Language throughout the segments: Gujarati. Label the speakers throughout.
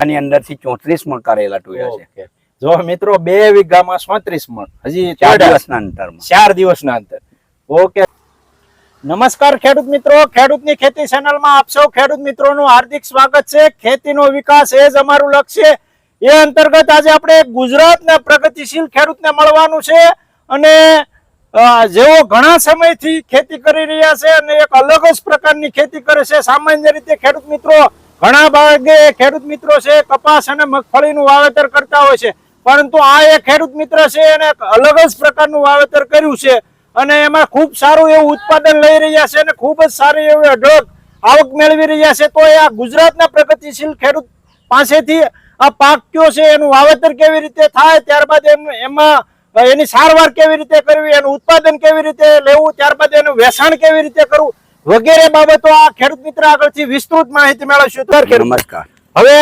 Speaker 1: આની અંદરથી ચોત્રીસ મણ કરેલા ટોયા છે.
Speaker 2: જો મિત્રો બે વીઘામાં સોત્રીસ મણ. હજી
Speaker 1: ચાર દિવસના અંતરમાં.
Speaker 2: ચાર દિવસના અંતર. ઓકે. નમસ્કાર ખેડૂત મિત્રો. ખેડૂતની ખેતી ચેનલમાં આપ સૌ ખેડૂત મિત્રોનું હાર્દિક સ્વાગત છે. ખેતીનો વિકાસ એ જ અમારું લક્ષ્ય એ અંતર્ગત આજે આપણે ગુજરાતના પ્રગતિશીલ ખેડૂતને મળવાનું છે અને જેઓ ઘણા સમયથી ખેતી કરી રહ્યા છે અને એક અલગ જ પ્રકારની ખેતી કરે છે. સામાન્ય રીતે ખેડૂત મિત્રો ઘણા ભાગે ખેડૂત મિત્રો છે, કપાસ અને મગફળીનું વાવેતર કરતા હોય છે. પરંતુ આ એક ખેડૂત મિત્ર છે એને અલગ જ પ્રકારનું વાવેતર કર્યું છે. અને એમાં ખૂબ સારું એવું ઉત્પાદન લઈ રહ્યા છે અને ખૂબ જ સારી એવી અઢળક આવક મેળવી રહ્યા છે. તો એ આ ગુજરાતના પ્રગતિશીલ ખેડૂત પાસેથી આ પાક કયો છે, એનું વાવેતર કેવી રીતે થાય, ત્યારબાદ એમ- એની સારવાર કેવી રીતે કરવી, એનું ઉત્પાદન કેવી રીતે લેવું, ત્યારબાદ એનું વેચાણ કેવી રીતે કરવું વગેરે બાબતો આ ખેડૂત મિત્ર આગળથી વિસ્તૃત માહિતી મેળવશું.
Speaker 1: નમસ્કાર.
Speaker 2: હવે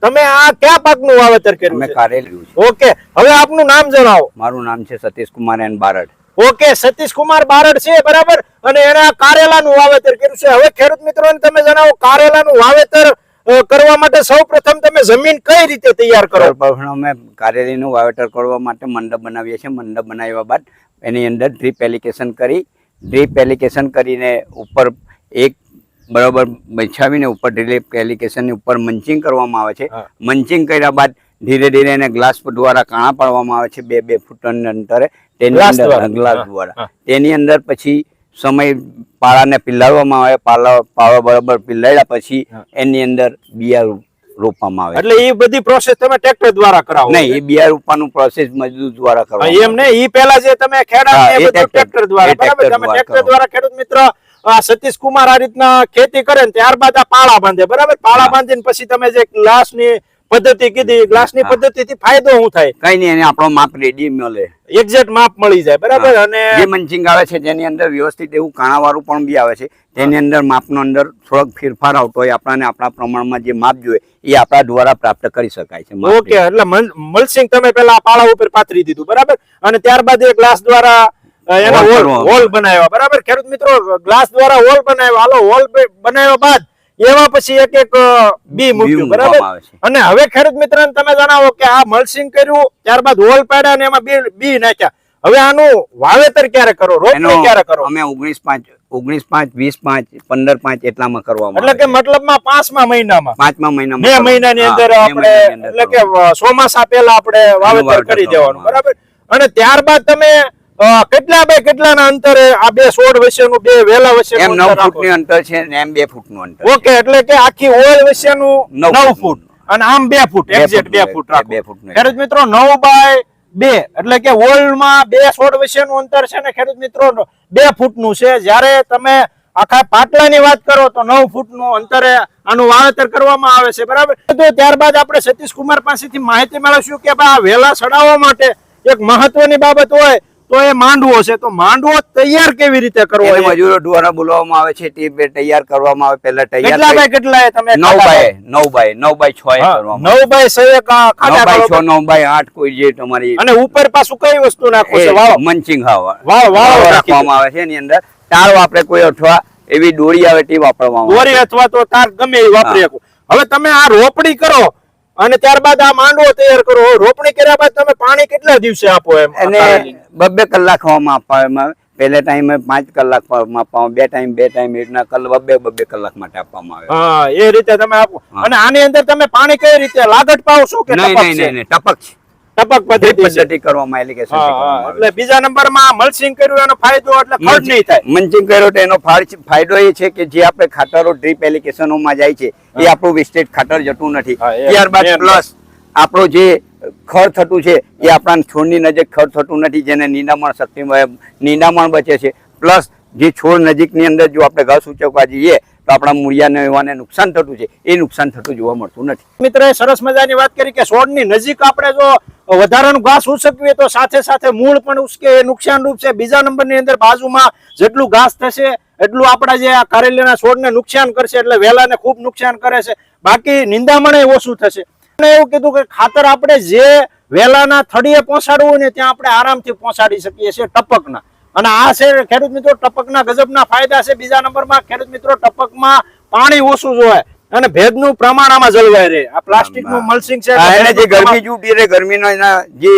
Speaker 2: તમે આ કયા પાકનું વાવેતર કર્યું મેં
Speaker 1: કારેલું
Speaker 2: ઓકે હવે આપનું નામ જણાવો.
Speaker 1: મારું નામ છે સતીશ કુમાર એન બારડ.
Speaker 2: ઓકે સતીશ કુમાર બારડ છે બરાબર? અને એને કારેલાનું વાવેતર કર્યું છે. હવે ખેડૂત મિત્રોને તમે જણાવો કારેલાનું વાવેતર કરવા માટે સૌ પ્રથમ તમે જમીન કઈ રીતે તૈયાર કરો?
Speaker 1: અમે કારેલીનું વાવેતર કરવા માટે મંડપ બનાવીએ છીએ. મંડપ બનાવ્યા બાદ એની અંદર ડ્રીપ એલિકેશન કરી ડ્રીપ એલિકેશન કરીને ઉપર એક બરાબર બછાવીને ઉપર ડ્રીપ એલિકેશનની ઉપર મંચિંગ કરવામાં આવે છે. મંચિંગ કર્યા બાદ ધીરે ધીરે એને ગ્લાસ દ્વારા કાણા પાડવામાં આવે છે બે બે ફૂટ અંતરે. તેની
Speaker 2: ગ્લાસ
Speaker 1: અંદર
Speaker 2: દ્વારા.
Speaker 1: ગ્લાસ દ્વારા. તેની અંદર પછી સમય પાળાને પીલાડવામાં આવે. પાલા પાળા બરાબર પીલાડ્યા પછી એની અંદર બિયા રોપવામાં આવે
Speaker 2: એટલે એ બધી પ્રોસેસ તમે ટ્રેક્ટર દ્વારા કરાવો
Speaker 1: નહીં એ બિયા રોપવાનું પ્રોસેસ મજદૂર દ્વારા કરો
Speaker 2: એમ ને એ પેલા જે તમે ખેડા એ
Speaker 1: એ
Speaker 2: બધું ટ્રેક્ટર દ્વારા બરાબર? તમે ટ્રેક્ટર દ્વારા ખેડૂત મિત્ર સતીશ કુમાર આ રીતના ખેતી કરે ને ત્યારબાદ આ પાળા બાંધે બરાબર? પાળા. બાંધીને પછી તમે જે ગ્લાસની પદ્ધતિ કીધી
Speaker 1: ગ્લાસની
Speaker 2: પદ્ધતિ થી ફાયદો શું થાય?
Speaker 1: કઈ નહીં એને આપણો માપ રેડી મળે.
Speaker 2: એક્ઝેક્ટ માપ મળી જાય બરાબર? અને
Speaker 1: જે મંચિંગ આવે છે જેની અંદર વ્યવસ્થિત એવું કાણાવાળું પણ બી આવે છે. તેની અંદર માપનો અંદર થોડોક ફેરફાર આવતો હોય આપણને આપણા પ્રમાણમાં જે માપ જોઈએ એ આપણા દ્વારા પ્રાપ્ત કરી શકાય છે
Speaker 2: ઓકે એટલે મલ- મલસિંગ તમે પેલા પાળા ઉપર પાથરી દીધું બરાબર? અને ત્યારબાદ એ ગ્લાસ દ્વારા એના
Speaker 1: હોલ
Speaker 2: બનાવ્યા બરાબર? ખેડૂત મિત્રો ગ્લાસ દ્વારા હોલ બનાવ્યો હાલો હોલ બનાવ્યા બાદ એમાં પછી એક એક બી મૂક્યું બરાબર? અને હવે ખેડૂત મિત્ર તમે જણાવો કે આ મલસિંગ કર્યું ત્યારબાદ હોલ પાડ્યા અને એમાં બી બી નાખ્યા. હવે આનું વાવેતર ક્યારે કરો? રોપણી ક્યારે કરો?
Speaker 1: અમે ઓગણીસ પાંચ ઓગણીસ પાંચ વીસ પાંચ પંદર પાંચ એટલામાં કરવામાં
Speaker 2: એટલે કે. મતલબમાં પાંચમા મહિનામાં.
Speaker 1: પાંચમા મહિનામાં બે
Speaker 2: મહિનાની અંદર આપણે એટલે કે ચોમાસા પહેલા આપણે વાવેતર કરી દેવાનું બરાબર? અને ત્યારબાદ તમે કેટલા બે કેટલાના અંતરે આ બે સોળ વચ્ચેનું બે વેલા. વચ્ચેનું
Speaker 1: એમ નવ
Speaker 2: અંતર રાખો?
Speaker 1: ફૂટની અંતર છે ને એમ બે ફૂટનું અંતર
Speaker 2: ઓકે એટલે કે આખી ઓળ વચ્ચેનું
Speaker 1: નવ ફૂટ.
Speaker 2: ફૂટ અને આમ બે ફૂટ એક્ઝેક્ટ બે ફૂટ
Speaker 1: બે-
Speaker 2: રાખો
Speaker 1: બે ફૂટનું.
Speaker 2: ખેડૂત મિત્રો નવ બાય બે એટલે કે ઓળમાં બે સોળ વચ્ચેનું અંતર છે ને ખેડૂત મિત્રો બે ફૂટનું છે જ્યારે તમે આખા પાટલાની વાત કરો તો નવ ફૂટનું અંતરે આનું વાવેતર કરવામાં આવે છે બરાબર તો ત્યારબાદ આપણે સતીશ કુમાર પાસેથી માહિતી મેળવશું કે ભાઈ આ વેલા ચડાવવા માટે એક મહત્વની બાબત હોય તો એ માંડવો છે. તો માંડવો તૈયાર કેવી રીતે કરવો એ?
Speaker 1: મજૂરો દ્વારા બોલાવવામાં આવે છે તે તૈયાર કરવામાં આવે પહેલા તૈયાર
Speaker 2: કેટલા બાય કેટલા તમે
Speaker 1: નવ બાય નવ બાય નવ બાય છ કરવામાં આવે.
Speaker 2: નવ બાય છ એક આ
Speaker 1: નવ બાય
Speaker 2: બરોબર.
Speaker 1: છ નવ બાય આઠ કોઈ જે તમારી
Speaker 2: અને ઉપર પાછું કઈ વસ્તુ નાખો છે? વાવ.
Speaker 1: મંચિંગ હાવ
Speaker 2: વાવ વાવ
Speaker 1: રાખવામાં આવે છે એની અંદર. તાર વાપરે કોઈ અથવા એવી દોરી આવે તે વાપરવામાં
Speaker 2: દોરી અથવા તો તાર ગમે એ વાપરી શકો. હવે તમે આ રોપડી કરો અને ત્યારબાદ આ માંડવો તૈયાર કરો. રોપણી કર્યા બાદ તમે પાણી કેટલા દિવસે આપો એમ?
Speaker 1: અને બબ્બે કલાક હવામાં આપવામાં આવે. પહેલા ટાઈમે પાંચ કલાક આપવામાં બે ટાઈમ બે ટાઈમ એટલા કલાક કલ બબે બબ્બે કલાક માટે આપવામાં આવે.
Speaker 2: હા એ રીતે તમે આપો. અને આની અંદર તમે પાણી કઈ રીતે લાગટ પાવ છો કે
Speaker 1: નહીં નહીં, ટપક છે
Speaker 2: ટપક પદ્ધતિ
Speaker 1: કરવામાં આવેલી કે.
Speaker 2: એટલે બીજા નંબરમાં મલ્સિંગ કર્યું એનો ફાયદો એટલે ફળ નહીં થાય.
Speaker 1: મલ્સિંગ કર્યો તો એનો ફાયદો એ છે કે જે આપણે ખાતરો ડ્રીપ એલિકેશનોમાં જાય છે એ આપણું વેસ્ટેજ ખાતર જતું નથી. ત્યારબાદ પ્લસ આપણો જે ખર થતું છે એ આપણા છોડની નજીક ખર થતું નથી જેને નિંદામણ શક્તિ નિનામણ નિંદામણ બચે છે. પ્લસ જે છોડ નજીકની અંદર જો આપણે ઘર ઉચકવા જઈએ તો આપણા મૂળિયાને એવાને નુકસાન થતું છે. એ નુકસાન થતું જોવા મળતું નથી.
Speaker 2: મિત્રએ સરસ મજાની વાત કરી કે છોડની નજીક આપણે જો વધારાનું ઘાસ ઉસકવીએ તો સાથે સાથે મૂળ પણ ઉસકે એ નુકસાનરૂપ છે. બીજા નંબરની અંદર બાજુમાં જેટલું ઘાસ થશે, એટલું આપણા જે આ કારેલીના છોડને નુકસાન કરશે, એટલે વેલાને ખૂબ નુકસાન કરે છે. બાકી નિંદામણે ઓછું થશે? અને એવું કીધું કે ખાતર આપણે જે વેલાના થડીએ પહોંચાડવું ને, ત્યાં આપણે આરામથી પહોંચાડી શકીએ છીએ ટપકના. અને આ છે ખેડૂત મિત્રો ટપકના ગજબના ફાયદા છે. બીજા નંબરમાં ખેડૂત મિત્રો ટપકમાં પાણી ઓછું જોવાય અને ભેજનું પ્રમાણ આમાં જળવાય રહે. આ પ્લાસ્ટિકનું મલ્સિંગ છે
Speaker 1: એને જે ગરમી જુટી રહે ગરમીનો એના જે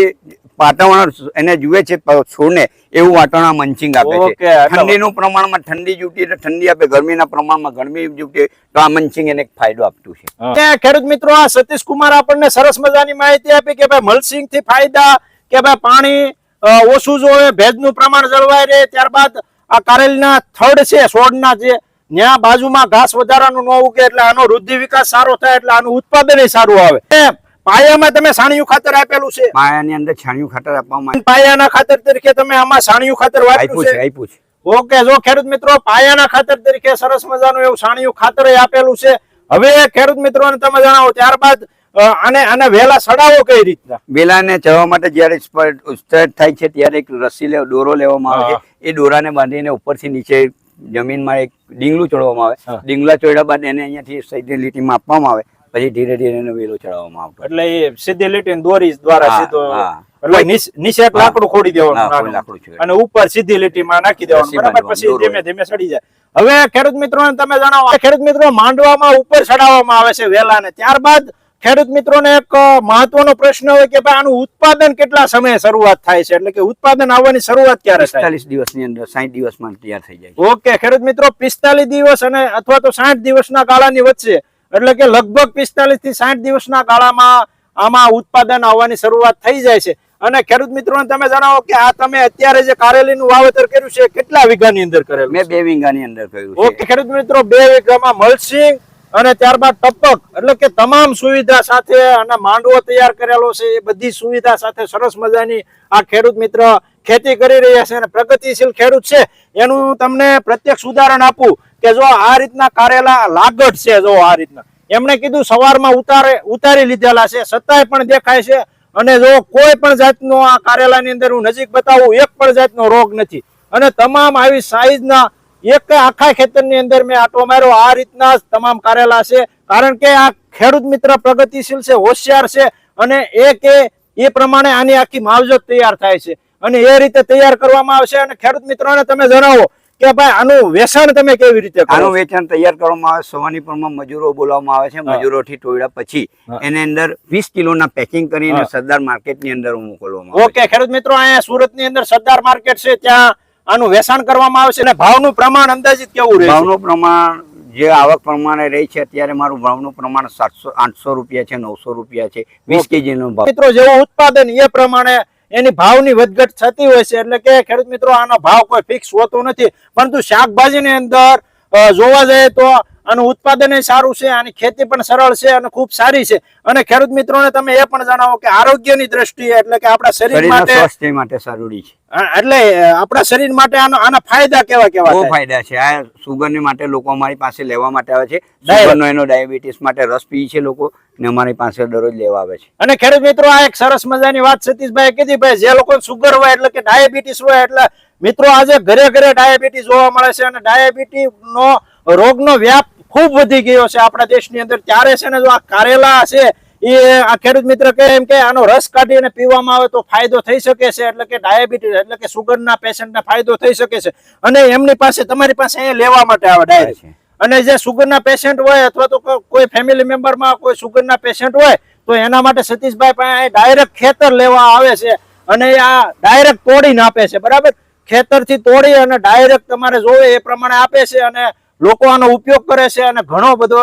Speaker 1: વાતાવરણ એને જુએ છે છોડને એવું વાતાવરણ મંચિંગ આપે છે. ઠંડીનું પ્રમાણમાં ઠંડી જુટી એટલે ઠંડી આપે ગરમીના પ્રમાણમાં ગરમી જુટી તો આ મંચિંગ એને ફાયદો આપતું છે.
Speaker 2: ખેડૂત મિત્રો આ સતીશ કુમાર આપણને સરસ મજાની માહિતી આપી કે ભાઈ મલસિંગથી ફાયદા કે ભાઈ પાણી ઓછું જોવે ભેજનું પ્રમાણ જળવાય રહે ત્યારબાદ આ કારેલીના થડ છે છોડના જે ત્યાં બાજુમાં ઘાસ વધારાનું ન ઉગે એટલે આનો વૃદ્ધિ વિકાસ સારો થાય એટલે આનું ઉત્પાદન સારું આવે. પાયામાં તમે સાણિયું ખાતર આપેલું છે?
Speaker 1: પાયાની અંદર છાણિયું ખાતર આપવામાં
Speaker 2: પાયાના ખાતર તરીકે તમે આમાં સાણિયું ખાતર વાપર્યું
Speaker 1: આપ્યું છે? આપ્યું છે.
Speaker 2: ઓકે જો ખેડૂત મિત્રો પાયાના ખાતર તરીકે સરસ મજાનું એવું સાણિયું ખાતર આપેલું છે. હવે ખેડૂત મિત્રોને તમે જણાવો ત્યારબાદ આને આને વેલા સડાવો કઈ રીતના?
Speaker 1: વેલાને ચડવા માટે જ્યારે સ્ટાર્ટ થાય છે ત્યારે એક રસી લેવો દોરો લેવામાં આવે છે. એ દોરાને બાંધીને ઉપરથી નીચે જમીનમાં એક ડીંગલું ચડવામાં આવે. ડીંગલા ચડ્યા બાદ એને અહીંયાથી સીધી લીટીમાં આપવામાં આવે. પછી ધીરે ધીરે એનો વેલો ચડાવવામાં આવે
Speaker 2: એટલે એ સીધી લીટી દોરી દ્વારા સીધો એટલે નીચે એક લાકડું ખોડી દેવાનું
Speaker 1: લાકડું.
Speaker 2: અને ઉપર સીધી લીટીમાં નાખી દેવાનું. બરાબર? પછી ધીમે ધીમે સડી જાય. હવે ખેડૂત મિત્રો તમે જણાવો ખેડૂત મિત્રો માંડવામાં ઉપર ચડાવવામાં આવે છે વેલાને. ત્યારબાદ ખેડૂત મિત્રોને એક મહત્વનો પ્રશ્ન હોય કે ભાઈ આનું ઉત્પાદન કેટલા સમયે શરૂઆત થાય છે? એટલે કે ઉત્પાદન આવવાની શરૂઆત ક્યારે થાય?
Speaker 1: પિસ્તાલીસ દિવસની અંદર સાઠ દિવસમાં તૈયાર થઈ જાય
Speaker 2: ઓકે ખેડૂત મિત્રો પિસ્તાલીસ દિવસ અને અથવા તો સાઠ દિવસના ગાળાની વચ્ચે એટલે કે લગભગ પિસ્તાલીસથી સાઠ દિવસના ગાળામાં આમાં ઉત્પાદન આવવાની શરૂઆત થઈ જાય છે. અને ખેડૂત મિત્રોને તમે જણાવો કે આ તમે અત્યારે જે કારેલીનું વાવેતર કર્યું છે કેટલા વીઘાની અંદર કરેલું
Speaker 1: મેં બે વીંગાની અંદર કર્યું
Speaker 2: ઓકે ખેડૂત મિત્રો બે વીઘામાં મલ્સિંગ અને ત્યારબાદ ટપક, એટલે કે તમામ સુવિધા સાથે અને માંડવો તૈયાર કરેલો છે, એ બધી સુવિધા સાથે સરસ મજાની આ ખેડૂત મિત્ર ખેતી કરી રહ્યા છે અને પ્રગતિશીલ ખેડૂત છે. એનું હું તમને પ્રત્યક્ષ ઉદાહરણ આપું કે જો આ રીતના કારેલા લાગટ છે, જો આ રીતના. એમણે કીધું સવારમાં ઉતારે, ઉતારી લીધેલા છે છતાંય પણ દેખાય છે અને જો કોઈ પણ જાતનો આ કારેલાની અંદર હું નજીક બતાવું, એક પણ જાતનો રોગ નથી. અને તમામ આવી સાઈઝના એક આખા ખેતરની અંદર મેં આટો માર્યો. આ રીતના તમામ કારેલા છે. કારણ કે આ ખેડૂત મિત્ર પ્રગતિશીલ છે હોશિયાર છે અને એ કે એ પ્રમાણે આની આખી માવજત તૈયાર થાય છે. અને એ રીતે તૈયાર કરવામાં આવશે અને ખેડૂત મિત્રોને તમે જણાવો કે ભાઈ આનું વેચાણ તમે કેવી રીતે
Speaker 1: આનું વેચાણ તૈયાર કરવામાં આવે સવાની પ્રમાણ મજૂરો બોલાવવામાં આવે છે. મજૂરોથી ટોળ્યા પછી એની અંદર વીસ કિલોના પેકિંગ કરીને. સરદાર માર્કેટની અંદર મોકલવામાં
Speaker 2: ઓકે ખેડૂત મિત્રો અહીંયા સુરતની અંદર સરદાર માર્કેટ છે. ત્યાં આનું વેચાણ કરવામાં આવશે અને ભાવનું પ્રમાણ અંદાજિત કેવું રહે
Speaker 1: ભાવનું પ્રમાણ જે આવક પ્રમાણે રહી છે અત્યારે મારું ભાવનું પ્રમાણ સાતસો આઠસો રૂપિયા છે નવસો રૂપિયા છે વીસ
Speaker 2: ઓકે.
Speaker 1: કેજી નો ભાવ.
Speaker 2: મિત્રો જેવું ઉત્પાદન એ પ્રમાણે એની ભાવની વધઘટ થતી હોય છે એટલે કે ખેડૂત મિત્રો આનો ભાવ કોઈ ફિક્સ હોતો નથી પરંતુ શાકભાજીની અંદર જોવા જઈએ તો આનું ઉત્પાદન એ સારું છે આની ખેતી પણ સરળ છે અને ખૂબ સારી છે. અને ખેડૂત મિત્રોને તમે એ પણ જણાવો કે આરોગ્યની દ્રષ્ટિએ એટલે કે આપણા શરીર માટે
Speaker 1: સ્વાસ્થ્ય માટે સારું છે.
Speaker 2: એટલે આપણા શરીર માટે આનો આના ફાયદા કેવા કેવા
Speaker 1: બહુ ફાયદા છે. આ સુગરની માટે લોકો અમારી પાસે લેવા માટે આવે છે. સુગરનો એનો ડાયાબિટીસ માટે રસ પી છે લોકો ને અમારી પાસે દરરોજ લેવા આવે છે.
Speaker 2: અને ખેડૂત મિત્રો આ એક સરસ મજાની વાત સતીશભાઈ કીધી. ભાઈ જે લોકો સુગર હોય એટલે કે ડાયાબિટીસ હોય એટલે મિત્રો આજે ઘરે ઘરે ડાયાબિટીસ જોવા મળે છે અને ડાયાબિટીસ નો રોગનો વ્યાપ ખૂબ વધી ગયો છે આપણા દેશની અંદર. ત્યારે છે ને જો આ કારેલા છે એ આ ખેડૂત મિત્ર કહે એમ કે આનો રસ કાઢીને પીવામાં આવે તો ફાયદો થઈ શકે છે એટલે કે ડાયાબિટીસ એટલે કે સુગરના પેશન્ટને ફાયદો થઈ શકે છે. અને એમની પાસે તમારી પાસે અહીંયા લેવા માટે આવે ડાયરેક્ટ અને જે સુગરના પેશન્ટ હોય અથવા તો કોઈ ફેમિલી મેમ્બરમાં કોઈ સુગરના પેશન્ટ હોય તો એના માટે સતીશભાઈ પાસે ડાયરેક્ટ ખેતર લેવા આવે છે અને આ ડાયરેક્ટ તોડીને આપે છે બરાબર? ખેતરથી તોડી અને ડાયરેક્ટ તમારે જોવે એ પ્રમાણે આપે છે અને લોકો આનો ઉપયોગ કરે છે અને ઘણો બધો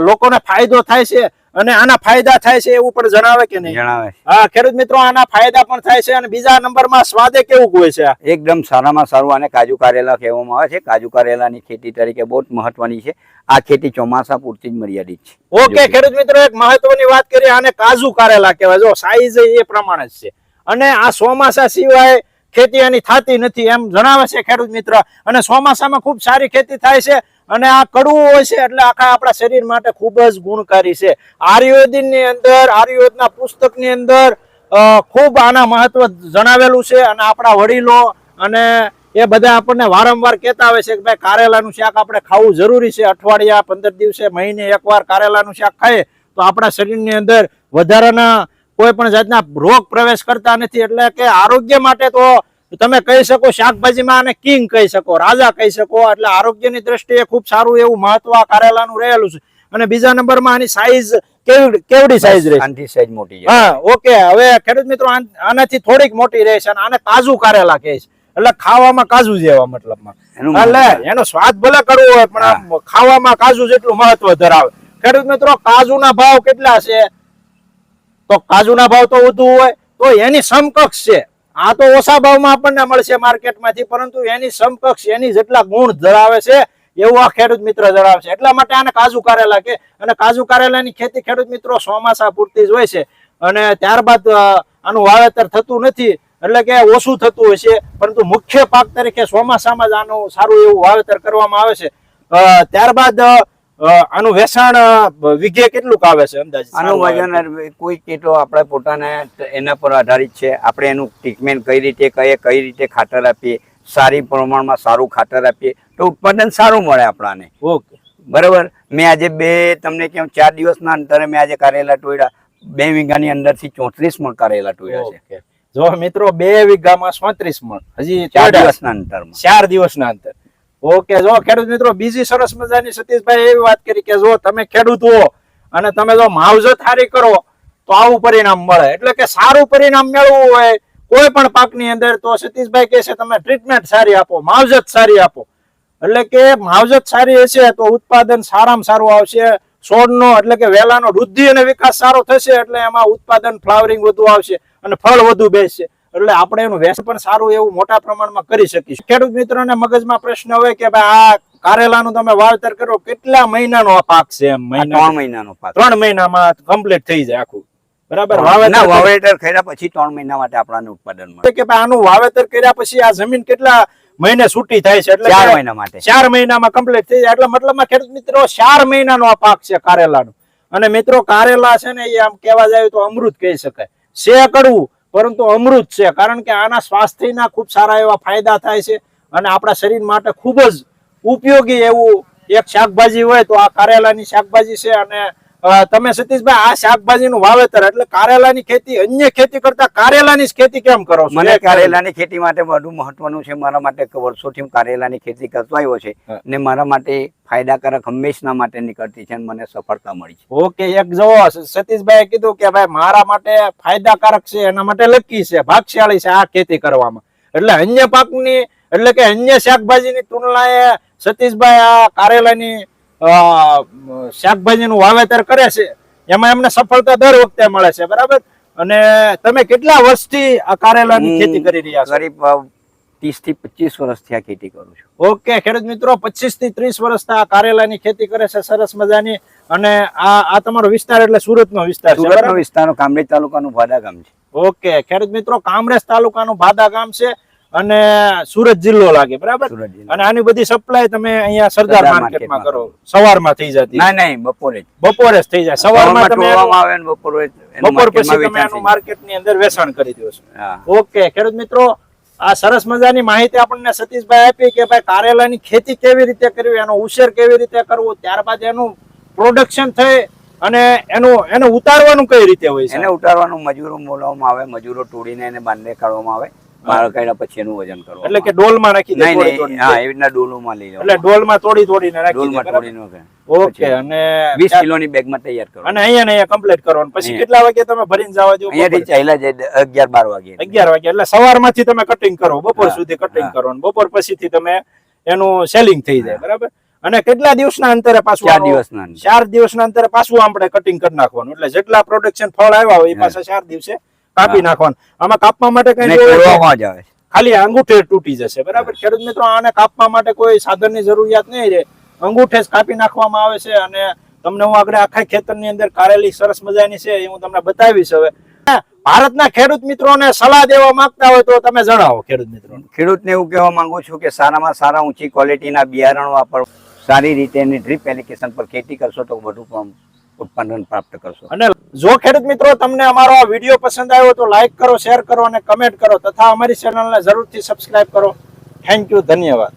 Speaker 2: લોકોને ફાયદો થાય છે. અને આના ફાયદા થાય છે એવું પણ જણાવે કે નહીં?
Speaker 1: જણાવે
Speaker 2: હા ખેડૂત મિત્રો આના ફાયદા પણ થાય છે અને બીજા નંબરમાં સ્વાદે કેવું હોય છે?
Speaker 1: એકદમ સારામાં સારું આને કાજુ કારેલા કહેવામાં આવે છે. કાજુ કારેલાની ખેતી તરીકે બહુ મહત્વની છે. આ ખેતી ચોમાસા પૂરતી જ મર્યાદિત છે.
Speaker 2: ઓકે ખેડૂત મિત્રો એક મહત્વની વાત કરીએ આને કાજુ કારેલા કહેવાય. જો સાઈઝ એ પ્રમાણે જ છે. અને આ ચોમાસા સિવાય ખેતી આની થતી નથી એમ જણાવે છે ખેડૂત મિત્ર. અને ચોમાસામાં ખૂબ સારી ખેતી થાય છે. અને આ કડવું હોય છે એટલે આખા આપણા શરીર માટે ખૂબ જ ગુણકારી છે. આયુર્વેદિકની અંદર આયુર્વેદના પુસ્તકની અંદર ખૂબ આના મહત્વ જણાવેલું છે અને આપણા વડીલો અને એ બધા આપણને વારંવાર કહેતા હોય છે કે ભાઈ કારેલાનું શાક આપણે ખાવું જરૂરી છે. અઠવાડિયા પંદર દિવસે મહિને એકવાર કારેલાનું શાક ખાઈએ તો આપણા શરીરની અંદર વધારાના કોઈ પણ જાતના રોગ પ્રવેશ કરતા નથી. એટલે કે આરોગ્ય માટે તો તમે કહી શકો શાકભાજીમાં આને કિંગ કહી શકો રાજા કહી શકો. એટલે આરોગ્યની દ્રષ્ટિએ ખૂબ સારું એવું મહત્વ આ કારેલાનું રહેલું છે. અને બીજા નંબરમાં આની સાઈઝ કેવડી સાઈઝ રહે
Speaker 1: આનાથી સાઈઝ મોટી છે.
Speaker 2: હા ઓકે. હવે ખેડૂત મિત્રો આનાથી થોડીક મોટી રહે છે અને આને કાજુ કારેલા કહે છે. એટલે ખાવામાં કાજુ જેવા મતલબમાં. એટલે એનો સ્વાદ ભલે કરવો હોય પણ ખાવામાં કાજુ જેટલું મહત્વ ધરાવે. ખેડૂત મિત્રો કાજુના ભાવ કેટલા છે? તો કાજુના ભાવ તો વધુ હોય તો એની સમકક્ષ છે. આ તો ઓછા ભાવમાં આપણને મળશે માર્કેટમાંથી, પરંતુ એની સમકક્ષ, એની જેટલા ગુણ ધરાવે છે, એવું આ ખેડૂત મિત્ર ધરાવે છે એટલા માટે આને કાજુ કારેલા કે, અને કાજુ કારેલાની ખેતી ખેડૂત મિત્રો ચોમાસા પૂરતી જ હોય છે. અને ત્યારબાદ આનું વાવેતર થતું નથી, એટલે કે ઓછું થતું હોય છે, પરંતુ મુખ્ય પાક તરીકે ચોમાસામાં જ આનું સારું એવું વાવેતર કરવામાં આવે છે. ત્યારબાદ આનું વેચાણ વિઘે કેટલું આવે છે અંદાજે?
Speaker 1: આનું વજન કોઈ કેટલો આપણે પોતાને એના પર આધારિત છે. આપણે એનું ટ્રીટમેન્ટ કઈ રીતે કરીએ કઈ રીતે ખાતર આપીએ સારી પ્રમાણમાં સારું ખાતર આપીએ તો ઉત્પાદન સારું મળે આપણાને.
Speaker 2: ઓકે.
Speaker 1: બરાબર? મેં આજે બે તમને કેમ ચાર દિવસના અંતરે મેં આજે કારેલા ટોયડા બે વીઘાની અંદરથી ચોત્રીસ મણ કારેલા ટોયડા છે.
Speaker 2: જો મિત્રો બે વીઘામાં ચોત્રીસ મણ. હજી
Speaker 1: ચાર દિવસના અંતરમાં.
Speaker 2: ચાર દિવસના અંતર. ઓકે, જો ખેડૂત મિત્રો, બીજી સરસ મજાની સતીશભાઈ એવી વાત કરી કે જો તમે ખેડૂત હો અને તમે જો માવજત હારી કરો, તો આવું પરિણામ મળે. એટલે કે સારું પરિણામ મેળવવું હોય, કોઈ પણ પાકની અંદર, તો સતીશભાઈ કહે છે, તમે ટ્રીટમેન્ટ સારી આપો, માવજત સારી આપો. એટલે કે માવજત સારી હશે તો ઉત્પાદન સારામાં સારું આવશે છોડનો એટલે કે વેલાનો વૃદ્ધિ અને વિકાસ સારો થશે એટલે એમાં ઉત્પાદન ફ્લાવરિંગ વધુ આવશે અને ફળ વધુ બેસશે. એટલે આપણે એનું વેસ્ટ પણ સારું એવું મોટા પ્રમાણમાં કરી શકીશું. ખેડૂત મિત્રોને મગજમાં પ્રશ્ન હોય કે ભાઈ આ કારેલાનું તમે વાવેતર કરો કેટલા મહિનાનો આ પાક છે એમ? મહિના
Speaker 1: ત્રણ મહિનાનો પાક.
Speaker 2: ત્રણ મહિનામાં કમ્પ્લીટ થઈ જાય આખું. બરાબર? વાવેતર
Speaker 1: વાવેતર કર્યા પછી ત્રણ મહિના માટે આપણાને ઉત્પાદન મળે.
Speaker 2: કે ભાઈ આનું વાવેતર કર્યા પછી આ જમીન કેટલા મહિને છૂટી થાય છે? એટલે
Speaker 1: ચાર મહિના માટે.
Speaker 2: ચાર મહિનામાં કમ્પ્લીટ થઈ જાય. એટલે મતલબમાં ખેડૂત મિત્રો ચાર મહિનાનો આ પાક છે કારેલાનો. અને મિત્રો કારેલા છે ને એ આમ કહેવા જાય તો અમૃત કહી શકાય. છે કડવું પરંતુ અમૃત છે, કારણ કે આના સ્વાસ્થ્યના ખૂબ સારા એવા ફાયદા થાય છે અને આપણા શરીર માટે ખૂબ જ ઉપયોગી એવું એક શાકભાજી હોય તો આ કારેલાની શાકભાજી છે અને તમે સતીશભાઈ આ શાકભાજીનું વાવેતર એટલે કારેલાની ખેતી અન્ય ખેતી કરતા કારેલાની ખેતી કેમ કરો છો?
Speaker 1: મને કારેલાની ખેતી માટે વધુ મહત્વનું છે. મારા માટે વર્ષોથી હું કારેલાની ખેતી કરતો આવ્યો છે ને મારા માટે ફાયદાકારક હંમેશના માટે નીકળતી છે મને સફળતા મળી છે.
Speaker 2: ઓકે એક જુઓ સતીશભાઈ કીધું કે ભાઈ મારા માટે ફાયદાકારક છે એના માટે લકી છે ભાગશાળી છે આ ખેતી કરવામાં. એટલે અન્ય પાકની એટલે કે અન્ય શાકભાજીની તુલનાએ સતીશભાઈ આ કારેલાની શાકભાજીનું વાવેતર કરે છે. એમાં એમને સફળતા દર વખતે મળે છે બરાબર? અને તમે કેટલા વર્ષથી આ કારેલાની ખેતી કરી રહ્યા છો?
Speaker 1: કરીબ ત્રીસથી પચીસ વર્ષથી આ ખેતી કરું છું.
Speaker 2: ઓકે ખેડૂત મિત્રો પચીસથી ત્રીસ વર્ષથી આ કારેલાની ખેતી કરે છે સરસ મજાની. અને આ આ તમારો વિસ્તાર એટલે સુરતનો વિસ્તાર છે
Speaker 1: સુરતનો વિસ્તારનો કામરેજ તાલુકાનું ભાદા ગામ છે.
Speaker 2: ઓકે ખેડૂત મિત્રો કામરેજ તાલુકાનું ભાદા ગામ છે. અને સુરત જિલ્લો લાગે બરાબર? અને આની બધી સપ્લાય તમે અહીંયા સરદાર માર્કેટમાં કરો. સવારમાં થઈ જતી.
Speaker 1: ના નહીં બપોરે
Speaker 2: બપોરે જ થઈ જાય. સવારમાં તમે
Speaker 1: આવે ને બપોરે
Speaker 2: બપોર પછી તમે આનું માર્કેટની અંદર વેચાણ કરી દો છો. ઓકે ખેડૂત મિત્રો આ સરસ મજાની માહિતી આપણને સતીશભાઈ આપી કે ભાઈ કારેલાની ખેતી કેવી રીતે કરવી એનો ઉછેર કેવી રીતે કરવો ત્યારબાદ એનું પ્રોડક્શન થઈ અને એનું એને ઉતારવાનું કઈ રીતે હોય છે?
Speaker 1: એને ઉતારવાનું મજૂરો બોલાવવામાં આવે મજૂરો તોડીને એને બાંધે કાઢવામાં આવે. બહાર કાઢ્યા પછી એનું વજન કરો
Speaker 2: એટલે કે ડોલમાં નાખી દે
Speaker 1: નહીં નહીં હા એવી રીતના ડોલોમાં લઈ
Speaker 2: એટલે
Speaker 1: લેવાનું.
Speaker 2: ડોલમાં તોડી તોડીને નાખી
Speaker 1: ડોલમાં? તોડીને ઓકે.
Speaker 2: ઓકે અને
Speaker 1: વીસ કિલોની બેગમાં તૈયાર કરો
Speaker 2: અને અહીંયા ને અહીંયા કમ્પ્લીટ કરવાનું. પછી કેટલા વાગે તમે ભરીને જાવ દો
Speaker 1: અહીંયાથી ચાલ્યા જાય અગિયાર બાર વાગે.
Speaker 2: અગિયાર વાગે એટલે સવારમાંથી તમે કટિંગ કરો બપોર સુધી કટિંગ. કરો અને બપોર પછીથી તમે એનું સેલિંગ થઈ જાય બરાબર? અને કેટલા દિવસના અંતરે પાછું
Speaker 1: ચાર દિવસના
Speaker 2: ચાર દિવસના અંતરે પાછું આપણે કટિંગ કરી નાખવાનું. એટલે જેટલા પ્રોડક્શન ફળ આવ્યા હોય એ પાછા ચાર દિવસે કાપી. નાખવાનું. આમાં કાપવા માટે કઈ?
Speaker 1: તોડવામાં જ આવે
Speaker 2: ખાલી અંગૂઠે તૂટી જશે બરાબર? ખેડૂત મિત્રો આને કાપવા માટે કોઈ સાધનની જરૂરિયાત નહીં રહે. અંગૂઠે જ કાપી નાખવામાં આવે છે અને તમને હું આગળ આખા ખેતરની અંદર કારેલી સરસ મજાની છે એ હું તમને બતાવીશ હવે. ભારતના ખેડૂત મિત્રોને સલાહ દેવા માંગતા હોય તો તમે જણાવો ખેડૂત મિત્રો
Speaker 1: ખેડૂતને એવું કહેવા માંગુ છું કે સારામાં સારા ઊંચી ક્વોલિટીના બિયારણ વાપરો સારી રીતે એની ડ્રીપ એપ્લિકેશન પર ખેતી કરશો તો વધુ ઉત્પાદન પ્રાપ્ત કરશો.
Speaker 2: અને જો ખેડૂત મિત્રો તમને અમારો આ વીડિયો પસંદ આવ્યો તો લાઈક કરો શેર કરો અને કમેન્ટ કરો. તથા અમારી ચેનલને જરૂરથી સબસ્ક્રાઇબ કરો. થેન્ક યુ ધન્યવાદ.